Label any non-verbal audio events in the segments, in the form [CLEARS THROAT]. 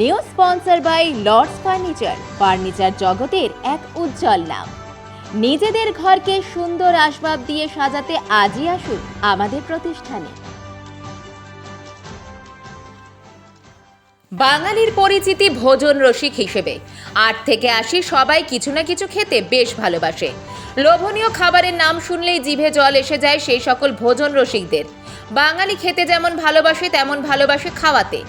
New sponsor by Lords furniture. Furniture জগতের এক উজ্জ্বল নাম। নিজেদের ঘরকে সুন্দর আসবাব দিয়ে সাজাতে আজই আসুন আমাদের প্রতিষ্ঠানে। বাঙালির পরিচিতি ভোজন রসিক হিসেবে। আট থেকে আশি সবাই কিছু না কিছু খেতে বেশ ভালোবাসে। লোভনীয় খাবারের নাম শুনলেই জিভে জল এসে যায় সেই সকল ভোজন রসিকদের। বাঙালি খেতে যেমন ভালোবাসে, তেমন ভালোবাসে খাওয়াতে।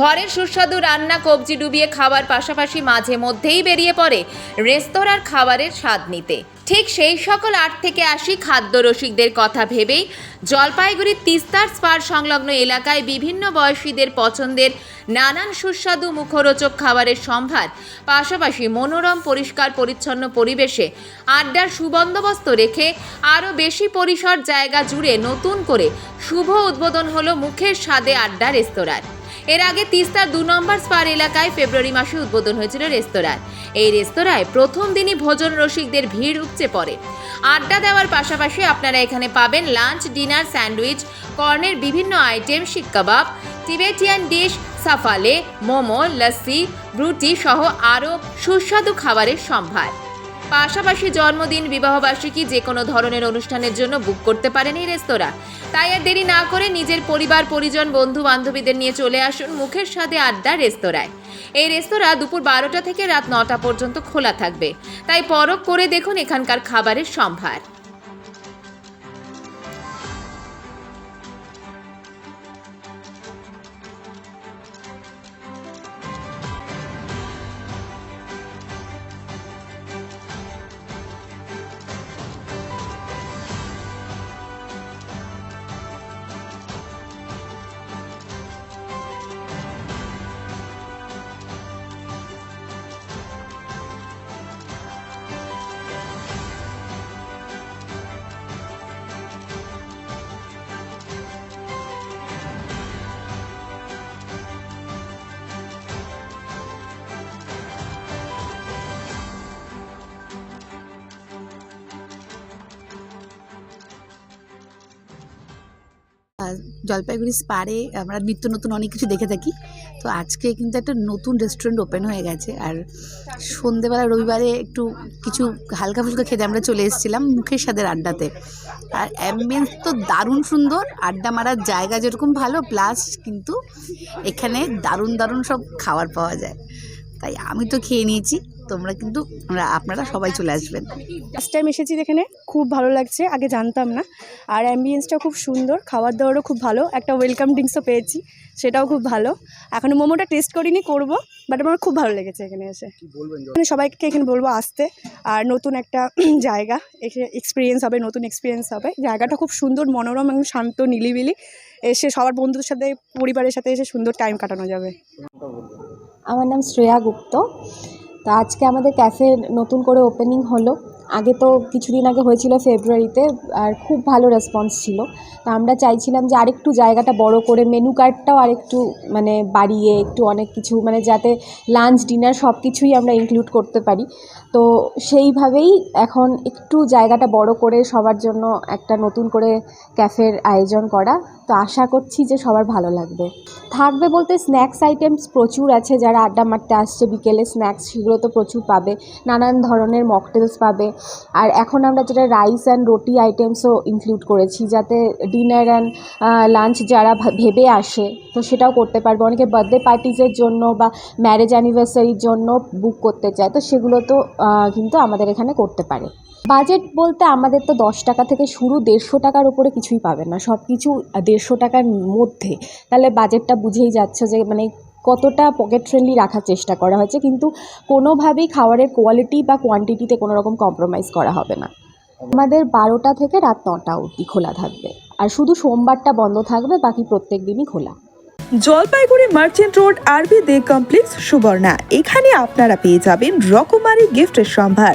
ঘরের সুস্বাদু রান্না, কবজি ডুবিয়ে খাওয়ার পাশাপাশি মাঝে মধ্যেই বেরিয়ে পড়ে রেস্তোরাঁর খাবারের স্বাদ নিতে। ঠিক সেই সকল আট থেকে আশি খাদ্য রসিকদের কথা ভেবেই জলপাইগুড়ির তিস্তার স্পার সংলগ্ন এলাকায় বিভিন্ন বয়সীদের পছন্দের নানান সুস্বাদু মুখরোচক খাবারের সম্ভার, পাশাপাশি মনোরম, পরিষ্কার, পরিচ্ছন্ন পরিবেশে আড্ডার সুবন্দোবস্ত রেখে আরও বেশি পরিসর জায়গা জুড়ে নতুন করে শুভ উদ্বোধন হলো মুখের স্বাদে আড্ডা রেস্তোরাঁর। এর আগে তিস্তার দু নম্বর স্পার এলাকায় ফেব্রুয়ারি মাসে উদ্বোধন হয়েছিল রেস্তোরাঁর এই রেস্তোরাঁয় প্রথম দিনই ভোজন রসিকদের ভিড় উপচে পড়ে। আড্ডা দেওয়ার পাশাপাশি আপনারা এখানে পাবেন লাঞ্চ, ডিনার, স্যান্ডউইচ, কর্নের বিভিন্ন item, seekh kebab, Tibetan dish, সাফালে, momo, lassi, রুটি সহ আরও সুস্বাদু খাবারের সম্ভার। পাশাপাশি জন্মদিন, বিবাহবার্ষিকী যে কোনো ধরনের অনুষ্ঠানের জন্য বুক করতে পারেন এই রেস্তোরাঁ। তাই আর দেরি না করে নিজের পরিবার, পরিজন বন্ধু বান্ধবীদের নিয়ে চলে আসুন মুখের স্বাদে আড্ডা রেস্তোরাঁয়। এই রেস্তোরাঁ দুপুর বারোটা থেকে রাত নটা পর্যন্ত খোলা থাকবে। তাই পরখ করে দেখুন এখানকার খাবারের সম্ভার। জলপাইগুড়ি স্পারে আমরা নিত্য নতুন অনেক কিছু দেখে থাকি। তো আজকে কিন্তু একটা নতুন রেস্টুরেন্ট ওপেন হয়ে গেছে। আর সন্ধেবেলা, রবিবারে একটু কিছু হালকা ফুলকা খেতে আমরা চলে এসেছিলাম মুখের স্বাদের আড্ডাতে। আর অ্যাম্বিয়েন্স তো দারুণ সুন্দর, আড্ডা মারার জায়গা যেরকম ভালো প্লাস কিন্তু এখানে দারুণ দারুণ সব খাবার পাওয়া যায়। তাই আমি তো খেয়ে নিয়েছি। তোমরা কিন্তু আমরা- আপনারা সবাই চলে আসবেন। ফার্স্ট টাইম এসেছি এখানে খুব ভালো লাগছে আগে জানতাম না। আর অ্যাম্বিয়েন্সটাও খুব সুন্দর খাবার দাবারও খুব ভালো একটা ওয়েলকাম ড্রিঙ্কসও পেয়েছি সেটাও খুব ভালো। এখনও মোমোটা টেস্ট করিনি করব বাট আমার খুব ভালো লেগেছে এখানে এসে। মানে সবাইকে এখানে বলব আসতে আর নতুন একটা [CLEARS THROAT] জায়গা এখানে এক্সপিরিয়েন্স হবে নতুন এক্সপিরিয়েন্স হবে। জায়গাটা খুব সুন্দর মনোরম এবং শান্ত নিলিবিলি। এসে সবার বন্ধুদের সাথে পরিবারের সাথে এসে সুন্দর টাইম কাটানো যাবে। আমার নাম শ্রেয়া গুপ্ত। তো আজকে আমাদের ক্যাফে নতুন করে ওপেনিং হলো। আগে তো কিছুদিন আগে হয়েছিল ফেব্রুয়ারিতে আর খুব ভালো রেসপন্স ছিল। তা আমরা চাইছিলাম যে আরেকটু জায়গাটা বড় করে মেনু কার্ডটাও আরেকটু মানে বাড়িয়ে, একটু অনেক কিছু মানে যাতে লাঞ্চ ডিনার সব কিছুই আমরা ইনক্লুড করতে পারি। তো সেইভাবেই এখন একটু জায়গাটা বড় করে সবার জন্য একটা নতুন করে ক্যাফের আয়োজন করা। তো আশা করছি যে সবার ভালো লাগবে। থাকবে বলতে স্ন্যাক্স আইটেমস প্রচুর আছে, যারা আড্ডা মারতে আসছে বিকেলে স্ন্যাক্স সেগুলো তো প্রচুর পাবে। নানান ধরনের মকটেলস পাবে। আর এখন আমরা যেটা রাইস অ্যান্ড রুটি আইটেমসও ইনক্লুড করেছি, যাতে ডিনার অ্যান্ড লাঞ্চ যারা ভেবে আসে, তো সেটাও করতে পারবে। অনেকে বার্থডে পার্টিজের জন্য বা ম্যারেজ অ্যানিভার্সারির জন্য বুক করতে চায়, তো সেগুলো তো কিন্তু আমাদের এখানে করতে পারে। বাজেট বলতে আমাদের তো দশ টাকা থেকে শুরু, দেড়শো টাকার উপরে কিছুই পাবে না। সব কিছু দেড়শো টাকার মধ্যে। তাহলে বাজেটটা বুঝেই যাচ্ছে যে মানে কতটা পকেট ফ্রেন্ডলি রাখার চেষ্টা করা হয়েছে, কিন্তু কোনোভাবেই খাবারের কোয়ালিটি বা কোয়ান্টিটিতে কোনো রকম কম্প্রোমাইজ করা হবে না। আমাদের বারোটা থেকে রাত নটা অবধি খোলা থাকবে। আর শুধু সোমবারটা বন্ধ থাকবে, বাকি প্রত্যেক দিনই খোলা। জলপাইগুড়ি মার্চেন্ট রোড, আরবি দে কমপ্লেক্স, সুবর্ণা। এখানে আপনারা পেয়ে যাবেন রকমারি গিফটের সম্ভার।